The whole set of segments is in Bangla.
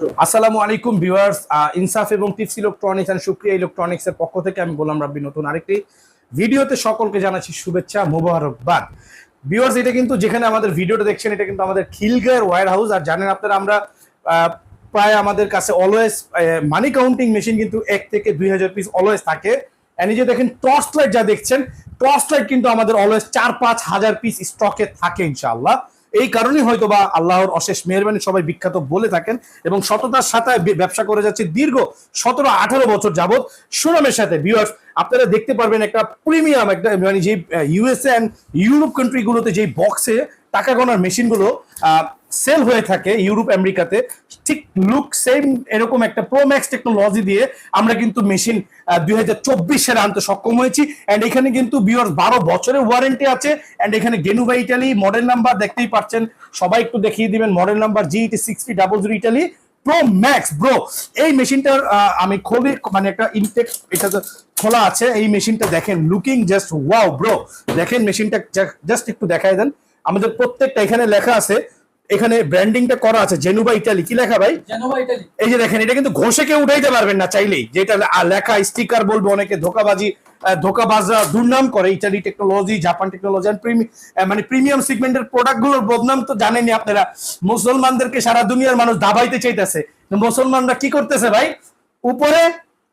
আসসালামু আলাইকুম ভিউয়ার্স ইনসাফ এবং tips electronics and Supriya electronics এর পক্ষ থেকে আমি গোলাম রাব্বি, নতুন আরেকটি ভিডিওতে সকলকে জানাচ্ছি শুভেচ্ছা, মোবারকবাদ। ভিউয়ার্স, এটা কিন্তু যেখানে আমাদের ভিডিওটা দেখছেন, এটা কিন্তু আমাদের খিলগাঁয়ের ওয়্যার হাউস আর জানেন আপনারা, আমরা প্রায় আমাদের কাছে অলওয়েজ মানি কাউন্টিং মেশিন কিন্তু এক থেকে দুই হাজার পিস অলওয়েজ থাকে। এই যে দেখেন টর্চ লাইট যা দেখছেন টর্চ লাইট কিন্তু আমাদের অলওয়েজ চার পাঁচ হাজার পিস স্টকে থাকে ইনশাআল্লাহ। এই কারণেই হয়তো বা আল্লাহর অশেষ মেহরবানি সবাই বিখ্যাত বলে থাকেন এবং সততার সাথে ব্যবসা করে যাচ্ছে দীর্ঘ সতেরো, আঠারো বছর যাবৎ। সুনামের সাথে ভিউয়ার্স আপনারা দেখতে পারবেন একটা প্রিমিয়াম একটা মানে যে ইউএসএ অ্যান্ড ইউরোপ কান্ট্রিগুলোতে যেই বক্সে টাকা গোনার মেশিনগুলো সেল হয়ে থাকে ইউরোপ, আমেরিকাতে। ঠিক লুক সেম এরকম একটা প্রোম্যাক্স টেকনোলজি দিয়ে আমরা কিন্তু মেশিন দুই হাজার চব্বিশ সালে আনতে সক্ষম হয়েছি। অ্যান্ড এখানে কিন্তু বিয়ার বারো বছরের ওয়ারেন্টি আছে। অ্যান্ড এখানে গেনুবা ইটালি মডেল নাম্বার দেখতেই পাচ্ছেন। সবাই একটু দেখিয়ে দিবেন model number G T sixty double zero Italy pro max bro এই মেশিনটার আমি খুবই মানে একটা ইনটেক এটা খোলা আছে, এই মেশিনটা দেখেন লুকিং জাস্ট ওয়াও ব্রো দেখেন মেশিনটা জাস্ট একটু দেখায় দেন। আমাদের প্রত্যেকটা এখানে লেখা আছে এখানে ব্র্যান্ডিংটা করা আছে জেনুবা ইটালি কি লেখা ভাই? এই যে দেখেন এটা কিন্তু ঘষে কেউ উঠাইতে পারবেন না চাইলেই। যেটা লেখা স্টিকার বলব অনেকে ধোকাবাজি ধোকাবাজরা দুর্নাম করে। ইটালি টেকনোলজি জাপান টেকনোলজি মানে প্রিমিয়াম সেগমেন্টের প্রোডাক্টগুলোর বদনাম তো জানেনই আপনারা। মুসলমানদেরকে সারা দুনিয়ার মানুষ দাবাইতে চাইতেছে। মুসলমানরা কি করতেছে ভাই? উপরে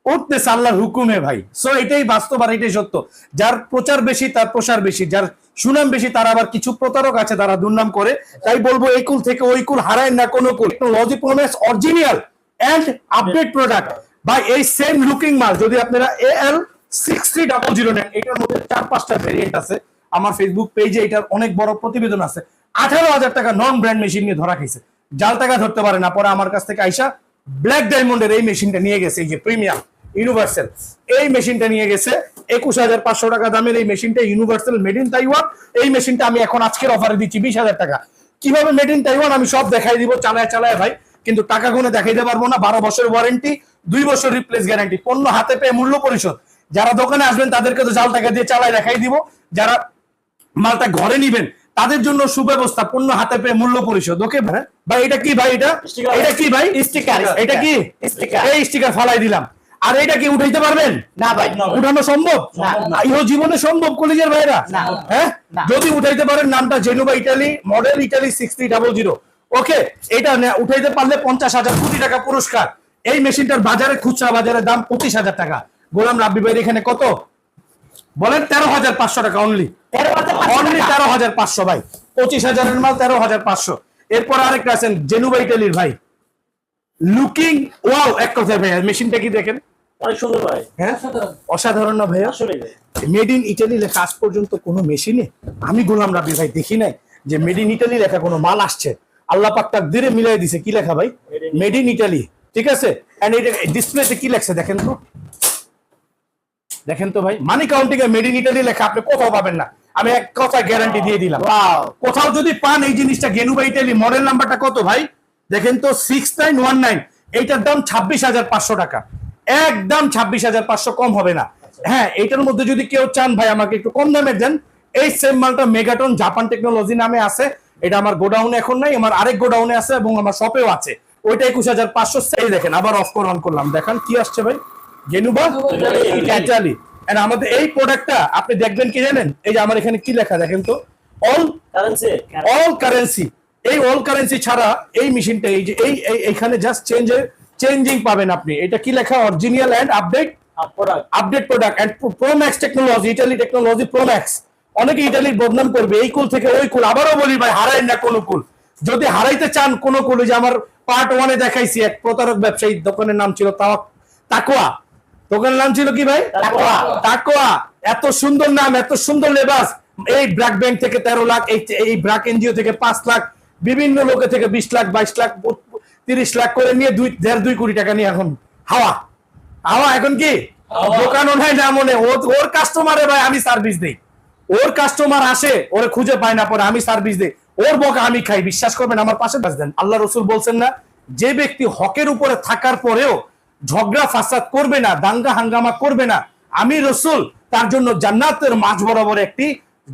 উঠতেছে আল্লাহর হুকুমে ভাই। সো এটাই বাস্তব আর এটাই সত্য। যার প্রচার বেশি তার প্রসার বেশি। যার সুনাম বেশি, তার আবার কিছু প্রতারক আছে তারা দুর্নাম করে। তাই বলব এই কুল থেকে ওই কুল হারায় না কোনো কুল। Technology promise original and update product বা এই সেম লুকিং মাল। যদি আপনারা A L six three double zero নেন এটার মধ্যে চার পাঁচটা ভেরিয়েন্ট আছে। আমার ফেসবুক পেজে এটার অনেক বড় প্রতিবেদন আছে। আঠারো হাজার টাকা নন ব্র্যান্ড মেশিন নিয়ে ধরা খাইছে। জাল টাকা ধরতে পারে না। পরে আমার কাছ থেকে আইসা ব্ল্যাক ডায়মন্ডের এই মেশিনটা নিয়ে গেছে, এই যে প্রিমিয়াম ইউনিভার্সাল এই মেশিনটা নিয়ে গেছে। একুশ হাজার পাঁচশো টাকা দামের এই মেশিনটা ইউনিভার্সাল মেড ইন তাইওয়ান এই মেশিনটা আমি এখন আজকের অফারে দিচ্ছি বিশ হাজার টাকা। কীভাবে মেড ইন তাইওয়ান আমি সব দেখাই দিব চালায় চালায় ভাই। কিন্তু টাকা গুনে দেখাইতে পারব না। বারো বছর ওয়ারেন্টি দুই বছর রিপ্লেস গ্যারান্টি পণ্য হাতে পেয়ে মূল্য পরিশোধ। যারা দোকানে আসবেন তাদেরকে তো জাল টাকা দিয়ে চালায় দেখাই দিব। যারা মালটা ঘরে নিবেন তাদের জন্য সুব্যবস্থা পণ্য হাতে পেয়ে মূল্য পরিশোধ। ওকে ভাই? এটা কি ভাই এটা? এটা কি ভাই? Sticker, এটা কি? Sticker. এই স্টিকার ফালাই দিলাম। আর এটা কি উঠাইতে পারবেন? না ভাই উঠানো সম্ভব। ইহ জীবনে সম্ভব কলেজের ভাইরা? হ্যাঁ? যদি উঠাইতে পারেন নামটা Genova Italy model Italy sixty double zero okay এটা উঠাইতে পারলে পঞ্চাশ হাজার কোটি টাকা পুরস্কার। এই মেশিনটার বাজারে খুচরা বাজারে দাম পঁচিশ হাজার টাকা। গোলাম রাব্বি ভাইয়ের এখানে কত? বলেন তেরো হাজার পাঁচশো টাকা অনলি অনলি। তেরো হাজার পাঁচশো ভাই। পঁচিশ হাজারের মাল তেরো হাজার পাঁচশো। এরপর আরেকটা আছেন জেনুবা ইটালির ভাই। লুকিং ওয়াও এক কথায় ভাই মেশিনটা কি দেখেন? অনেক সুন্দর ভাই। হ্যাঁ? অসাধারণ। না ভাইয়া? আসলে মেড ইন ইটালি লেখা আজ পর্যন্ত কোনো মেশিনে আমি গোলাম রাবি ভাই দেখি নাই যে মেড ইন ইটালি লেখা কোনো মাল আসছে। আল্লাহ পাক তাক দিরে মিলাই দিছে কি লেখা ভাই? মেড ইন ইটালি ঠিক আছে? এন্ড এটা ডিসপ্লেতে কি লেখছে দেখেন তো। দেখেন তো ভাই money counting a made in Italy লেখা আপনি কোথাও পাবেন না। আমি এক কথা গ্যারান্টি দিয়ে দিলাম। কোথাও যদি পান এই জিনিসটা গেনুবা ইটালি মডেল নাম্বারটা কত ভাই? দেখেন তো সিক্স নাইন ওয়ান নাইন এইটার দাম ছাব্বিশ হাজার পাঁচশো টাকা। একদম ছাব্বিশ হাজার পাঁচশো কম হবে না। হ্যাঁ এটার মধ্যে যদি কেউ চান ভাই আমাকে একটু কম দামে দেন। এই সেম মালটা মেগাটন জাপান টেকনোলজি নামে আছে। এটা আমার গোডাউনে এখন নাই আমার আরেক গোডাউনে আছে এবং আমার শপেও আছে। ওইটা একুশ হাজার পাঁচশো সেই দেখেন আবার অফ করে অন করলাম। দেখেন কি আসছে ভাই। ইটালি আমাদের এই প্রোডাক্টটা আপনি দেখবেন কি জানেন? এই যে আমার এখানে কি লেখা দেখেন তো। অল কারেন্সি অল কারেন্সি এই অল কারেন্সি ছাড়া এই মেশিনটা এই যে এই এই- এইখানে জাস্ট চেঞ্জ চেঞ্জিং পাবেন আপনি। এটা কি লেখা? Original and update update product and pro max technology Italy technology pro max অনেকে ইটালির বদনাম করবে এই কুল থেকে ওই কুল। আবারও বলি ভাই হারাই না কোনো কুল। যদি হারাইতে চান কোন কুল যে আমার পার্ট ওয়ানে দেখাইছি এক প্রতারক ব্যবসায়ী দোকানের নাম ছিল তাওয়া- তাকোয়া। দোকানের নাম ছিল কি ভাই? তাকওয়া। তাকোয়া। এত সুন্দর নাম এত সুন্দর লেবাস। এই ব্র্যাক ব্যাংক থেকে তেরো লাখ এই এই ব্র্যাক এনজিও থেকে পাঁচ লাখ বিভিন্ন লোকে থেকে বিশ লাখ বাইশ লাখ তিরিশ লাখ করে নিয়ে দুই দেড় দুই কোটি টাকা নিয়ে এখন হাওয়া। হাওয়া এখন কি? দোকানও নাই না মনে। ওর কাস্টমারে ভাই আমি সার্ভিস দেই। ওর কাস্টমার আসে ওরে খুঁজে পায় না পরে আমি সার্ভিস দেই। ওর বকা আমি খাই বিশ্বাস করবেন আমার পাশে বাস দেন। আল্লাহ রসুল বলছেন না যে ব্যক্তি হকের উপরে থাকার পরেও ঝগড়া ফাসাদ করবে না দাঙ্গা হাঙ্গামা করবে না আমি রসুল তার জন্য জান্নাতের মাঝ বরাবর একটি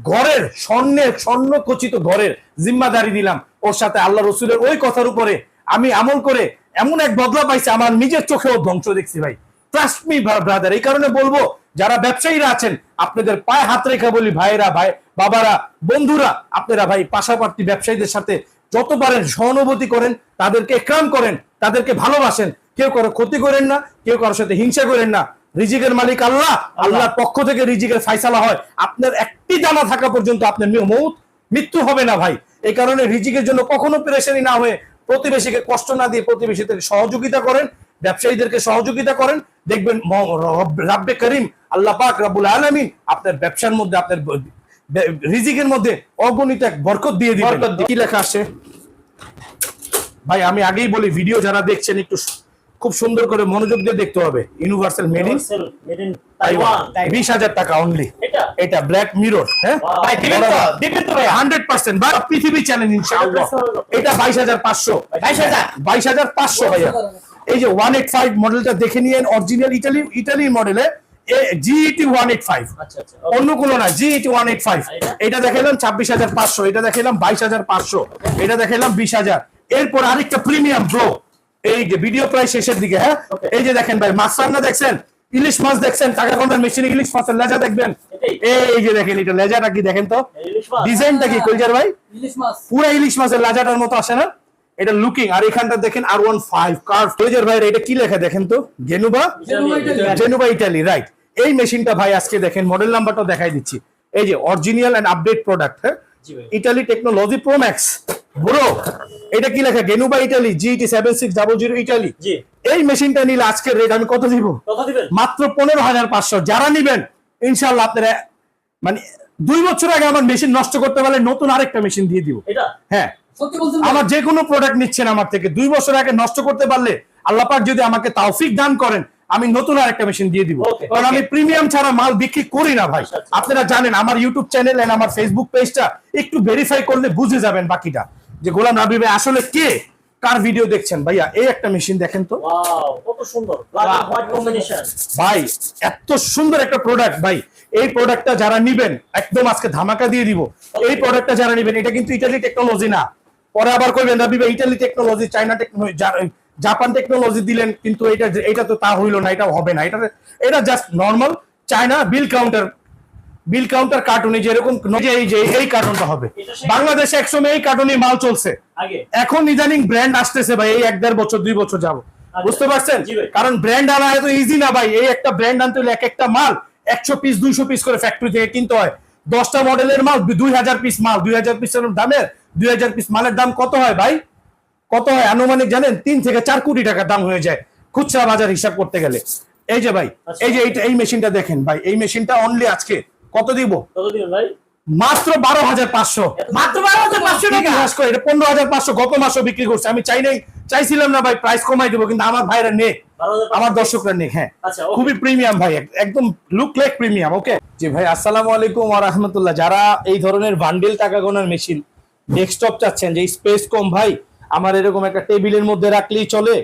ঘরের স্বর্ণের স্বর্ণ খচিত ঘরের জিম্মাদারি দিলাম। ওর সাথে আল্লাহ রসুলের ওই কথার উপরে আমি আমল করে এমন এক বদলা পাইছে আমার নিজের চোখেও ধ্বংস দেখছি ভাই। ট্রাস্ট মি ব্রাদার এই কারণে বলব যারা ব্যবসায়ীরা আছেন আপনাদের পায়ে হাত রেখা বলি ভাইরা ভাই বাবারা বন্ধুরা আপনারা ভাই পাশাপাশি ব্যবসায়ীদের সাথে যত পারেন সহানুভূতি করেন তাদেরকে একরাম করেন তাদেরকে ভালোবাসেন। কেউ কারও ক্ষতি করেন না কেউ কারোর সাথে হিংসা করেন না। রিজিকের মালিক আল্লাহ আল্লাহর পক্ষ থেকে রিজিকের ফাইসালা হয়। আপনার একটি দানা থাকা পর্যন্ত আপনার মৌত মৃত্যু হবে না ভাই। এই কারণে রিজিকের জন্য কখনো পেরেশানি না হয়ে প্রতিবেশীকে কষ্ট না দিয়ে প্রতিবেশীদের সহযোগিতা করেন ব্যবসায়ীদেরকে সহযোগিতা করেন। দেখবেন রাব্বে করিম আল্লাহ পাক রাবুল আলমিন আপনার ব্যবসার মধ্যে আপনার রিজিকের মধ্যে অগণিত এক বরকত দিয়ে দিবেন। দিয়ে- কি লেখা আছে? ভাই আমি আগেই বলি ভিডিও যারা দেখছেন একটু খুব সুন্দর করে মনোযোগ দিয়ে দেখতে হবে। Universal made in. বিশ হাজার টাকা অনলি এটা? এটা ব্ল্যাক মিরর হ্যাঁ? হান্ড্রেড পার্সেন্ট বা পৃথিবী চ্যালেঞ্জ ইনশাআল্লাহ। এটা বাইশ হাজার পাঁচশো। বাইশ হাজার। পাঁচশো ভাইয়া। এই যে ওয়ান এইট ফাইভ মডেলটা দেখে নিয়েন অরিজিনাল ইটালি ইটালি মডেলে জিইটি ওয়ান এইট ফাইভ আচ্ছা আচ্ছা অন্য কোনো না জিইটি ওয়ান এইট ফাইভ এটা? এটা দেখালাম ছাব্বিশ হাজার পাঁচশো এটা দেখালাম বাইশ হাজার পাঁচশো এটা দেখালাম বিশ হাজার। এরপর আরেকটা প্রিমিয়াম ব্রো এই যে ভিডিও প্রায় শেষের দিকে হ্যাঁ? এই যে দেখেন ভাই মাছ রান্না দেখছেন? ইলিশ মাছ দেখছেন? টাকা কন্টার মেশিনে ইলিশ মাছের লেজা দেখবেন? এই যে দেখেন এটা লেজাটা কি দেখেন তো? ডিজাইনটা কি কলজার ভাই? পুরো ইলিশ মাছের লাজাটার মতো আসে না? এটা লুকিং আর এখানটা দেখেন আর ওয়ান ফাইভ কার ভাই এটা কি লেখা দেখেন তো? জেনুবা। জেনুবা ইটালি রাইট এই মেশিনটা ভাই আজকে দেখেন মডেল নাম্বারটা দেখাই দিচ্ছি। এই যে অরিজিনাল এন্ড আপডেট প্রোডাক্ট হ্যাঁ। Italy technology pro max bro এটা কি লেখা? গেনুবা Italy GT seven six double zero Italy এই মেশিনটা নিলে আজকের রেট আমি কত দিব? মাত্র পনেরো হাজার পাঁচশো। যারা নিবেন ইনশাল্লাহ আপনারা মানে দুই বছর আগে আমার মেশিন নষ্ট করতে পারলে নতুন আরেকটা মেশিন দিয়ে দিব। হ্যাঁ? আমার যে কোনো প্রোডাক্ট নিচ্ছেন আমার থেকে দুই বছর আগে নষ্ট করতে পারলে আল্লাহ পাক যদি আমাকে তাওফিক দান করেন আমি নতুন আর একটা মেশিন দিয়ে দিব। কারণ আমি প্রিমিয়াম ছাড়া মাল বিক্রি করি না ভাই। আচ্ছা, আচ্ছা। আপনারা জানেন আমার ইউটিউব চ্যানেল এন্ড আমার ফেসবুক পেজটা একটু ভেরিফাই করলে বুঝে যাবেন বাকিটা। যে গোলাম রাবি ভাই আসলে কে? কার ভিডিও দেখছেন? ভাইয়া এই একটা মেশিন দেখেন তো। কত সুন্দর। ভাই এত সুন্দর একটা প্রোডাক্ট ভাই। এই প্রোডাক্টটা যারা নিবেন একদম আজকে ধামাকা দিয়ে দিব। এই প্রোডাক্টটা যারা নিবেন এটা কিন্তু ইটালি টেকনোলজি না। পরে আবার কইবেন রবি ভাই Italy technology China technology Japan technology দিলেন কিন্তু এটা এটা তো তা হইল না এটা হবে না। এটা এটা just normal China bill counter bill counter কার্টুনে যেরকম এই যে এই কার্টুনটা হবে। বাংলাদেশে একসময় এই কার্টুনে মাল চলছে। এখন ইদানিং ব্র্যান্ড আসতেছে ভাই এই এক দেড় বছর দুই বছর যাব বুঝতে পারছেন? কারণ ব্র্যান্ড আনা এত ইজি না ভাই। এই একটা ব্র্যান্ড আনতে হলে এক একটা মাল একশো পিস দুইশো পিস করে ফ্যাক্টরি থেকে কিনতে হয়। দশটা মডেলের মাল দুই হাজার পিস মাল দুই হাজার পিসের দামের দুই হাজার পিস মালের দাম কত হয় ভাই? কত হয়? আনুমানিক জানেন? তিন থেকে চার কোটি টাকার দাম হয়ে যায় খুচরা বাজার হিসাব করতে গেলে। এই যে ভাই আচ্ছা। এই যে এইটা এই মেশিনটা দেখেন ভাই এই মেশিনটা অনলি আজকে কত দিব? কত দিবেন ভাই? মাত্র বারো হাজার পাঁচশো। মাত্র 12,500 টাকা? ইতিহাস করে এটা পনেরো হাজার পাঁচশো গত মাসও বিক্রি করছে। আমি চাই নাই চাইছিলাম না ভাই প্রাইস কমাই দেবো কিন্তু আমার ভাইরা নে। আমার দর্শকরা নে হ্যাঁ। আচ্ছা, খুবই প্রিমিয়াম ভাই একদম look like premium okay ji ভাই আসসালামু আলাইকুম ওয়া রাহমাতুল্লাহ। যারা এই ধরনের বান্ডেল টাকা গোনার মেশিন ডেস্কটপ চাচ্ছেন যে স্পেস কম ভাই আমার এরকম একটা টেবিলের মধ্যে রাখলেই চলে।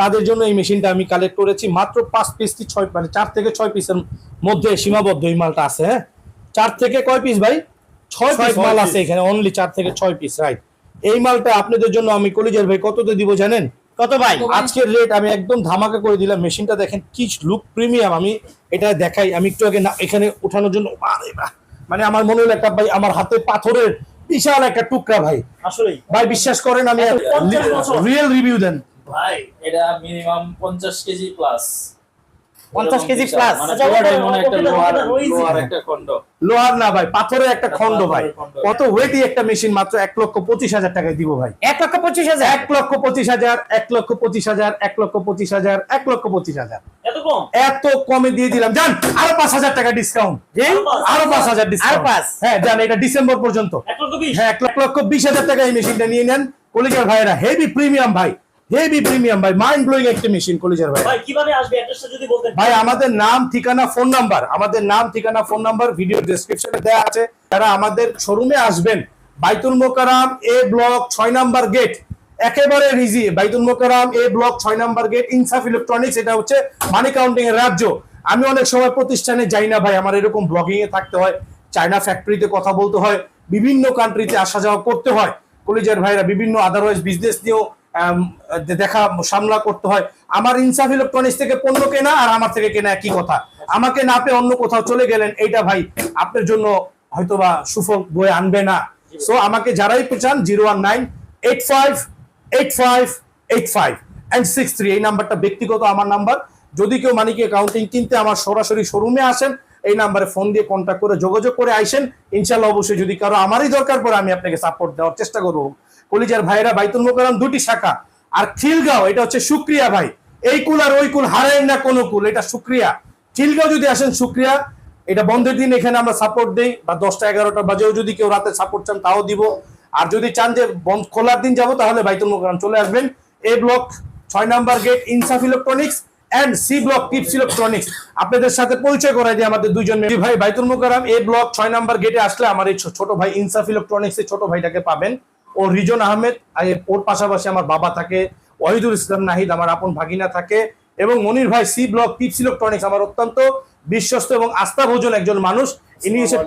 তাদের জন্য এই মেশিনটা আমি কালেক্ট করেছি। মাত্র পাঁচ পিস কি ছয় মানে চার থেকে ছয় পিসের মধ্যে সীমাবদ্ধ এই মালটা আছে হ্যাঁ? চার থেকে কয় পিস ভাই? ছয় পিস মাল আছে এখানে অনলি চার থেকে ছয় পিস রাইট এই মালটা আপনাদের জন্য আমি কলিজার ভাই কততে দিব জানেন? কত ভাই? আজকের রেট আমি একদম ধামাকা করে দিলাম। মেশিনটা দেখেন কি লুক প্রিমিয়াম আমি এটা দেখাই আমি একটু আগে এখানে ওঠানোর জন্য মানে আমার মনে হলো একটা ভাই আমার হাতে পাথরের বিশাল একটা টুকরা ভাই। আসলে ভাই বিশ্বাস করেন আমি এত 50 বছর। রিয়েল রিভিউ দেন। ভাই এটা মিনিমাম পঞ্চাশ কেজি প্লাস 50 কেজি plus? মানে আচ্ছা, লোহার ওটা রয়েছে। লোহার একটা খন্ড লোহার না ভাই পাথরের একটা খন্ড ভাই। কত ওয়েটি একটা মেশিন মাত্র এক লক্ষ পঁচিশ হাজার টাকায় দিব ভাই। এক লক্ষ পঁচিশ হাজার। এক লক্ষ পঁচিশ হাজার এক লক্ষ পঁচিশ হাজার এক লক্ষ পঁচিশ হাজার এক লক্ষ পঁচিষ হাজার। এত কম? এত কমে দিয়ে দিলাম। জান আরও পাঁচ হাজার টাকা ডিসকাউন্ট আরও পাঁচ। হাজার ডিসকাউন্ট পাঁচ? হ্যাঁ জান এটা ডিসেম্বর পর্যন্ত। হ্যাঁ এক লক্ষ লক্ষ বিশ হাজার টাকা এই মেশিনটা নিয়ে নেন। কলিজার ভাইরা হেভি প্রিমিয়াম ভাই। হেভি প্রিমিয়াম ভাই মাইন্ড ব্লোয়িং একটা মেশিন কলিজার ভাই। ভাই কীভাবে আসবে? অ্যাড্রেসটা যদি বলতেন। ভাই আমাদের নাম ঠিকানা ফোন নাম্বার আমাদের নাম ঠিকানা ফোন নাম্বার ভিডিও ডেসক্রিপশনে দেওয়া আছে। যারা আমাদের শোরুমে আসবেন বাইতুল মোকারাম এ ব্লক ছয় নাম্বার গেট একেবারে রিজি বাইতুল মোকারাম এ ব্লক ছয় নাম্বার গেট ইনসাফ ইলেকট্রনিক্স এটা হচ্ছে মানি কাউন্টিং এর রাজ্য। আমি অনেক সময় প্রতিষ্ঠানে যাই না ভাই আমার এরকম ব্লগিং এ থাকতে হয় চায়না ফ্যাক্টরিতে কথা বলতে হয় বিভিন্ন কান্ট্রিতে আসা যাওয়া করতে হয়। কলিজার ভাইরা বিভিন্ন আদারওয়াইজ বিজনেস নিয়েও দেখা সামলা করতে হয়। আমার ইনসাফ ইলেকট্রনিক্স থেকে পণ্য কেনা আর আমার থেকে কেনা একই কথা। আমাকে না পেয়ে অন্য কোথাও চলে গেলেন, এইটা ভাই আপনার জন্য হয়তোবা সুফল বয়ে আনবে না। সো আমাকে যারাই চান, zero one nine, eight five eight five eight five and six three এই নাম্বারটা ব্যক্তিগত আমার নাম্বার। যদি কেউ মানিকে অ্যাকাউন্টিং কিনতে আমার সরাসরি শোরুমে আসেন, এই নাম্বারে ফোন দিয়ে কন্ট্যাক্ট করে যোগাযোগ করে আইসেন। ইনশাল্লাহ অবশ্যই যদি কারও আমারই দরকার পড়ে, আমি আপনাকে সাপোর্ট দেওয়ার চেষ্টা করব। কলিজার ভাইরা বাইতুল মোকারম দুটি শাখা। আর খিলগাঁও, এটা হচ্ছে সুক্রিয়া ভাই। এই কুল আর ওই কুল হারায় না কোনো কুল, এটা সুক্রিয়া। খিলগাঁও যদি আসেন, সুক্রিয়া। এটা বন্ধের দিন, এখানে আমরা সাপোর্ট দেই, বা দশটা এগারোটা বাজেও যদি কেউ রাতে সাপোর্ট চান, তাও দিব। আর যদি চান যে বন্ধ খোলার দিন যাব, তাহলে বাইতুল মোকারম চলে আসবেন। এ ব্লক ছয় number gate Insaf electronics and C block tips electronics আপনাদের সাথে পরিচয় করাই দিই আমাদের দুইজন মেয়ে। ভাই, বাইতুল মোকারম এ ব্লক ছয় নাম্বার গেটে আসলে আমার এই ছোট ভাই ইনসাফ ইলেকট্রনিক্স ছোট ভাইটাকে পাবেন। ও রিজন আহমেদ ওর পাশাপাশি আমার বাবা থাকে ওয়াহিদুল ইসলাম নাহিদ আমার আপন ভাগিনা থাকে এবং মনির ভাই সি ব্লক টিপস ইলেকট্রনিক্স আমার অত্যন্ত বিশ্বস্ত এবং আস্থাভোজন একজন মানুষ। ইনি এসে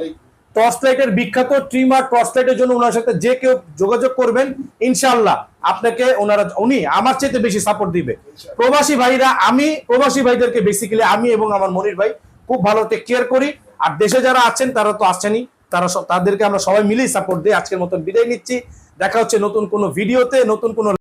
টর্চ লাইটের বিখ্যাত ট্রিমার টর্চ লাইটের জন্য ওনার সাথে যে কেউ যোগাযোগ করবেন ইনশাআল্লাহ আপনাকে ওনারা উনি আমার চাইতে বেশি সাপোর্ট দিবে। প্রবাসী ভাইরা আমি প্রবাসী ভাইদেরকে বেসিক্যালি আমি এবং আমার মনির ভাই খুব ভালো টেক কেয়ার করি। আর দেশে যারা আছেন তারা তো আসছেনই তারা তাদেরকে আমরা সবাই মিলেই সাপোর্ট দিই আজকের মতন বিদায় নিচ্ছি। দেখা হচ্ছে নতুন কোনো ভিডিওতে নতুন কোনো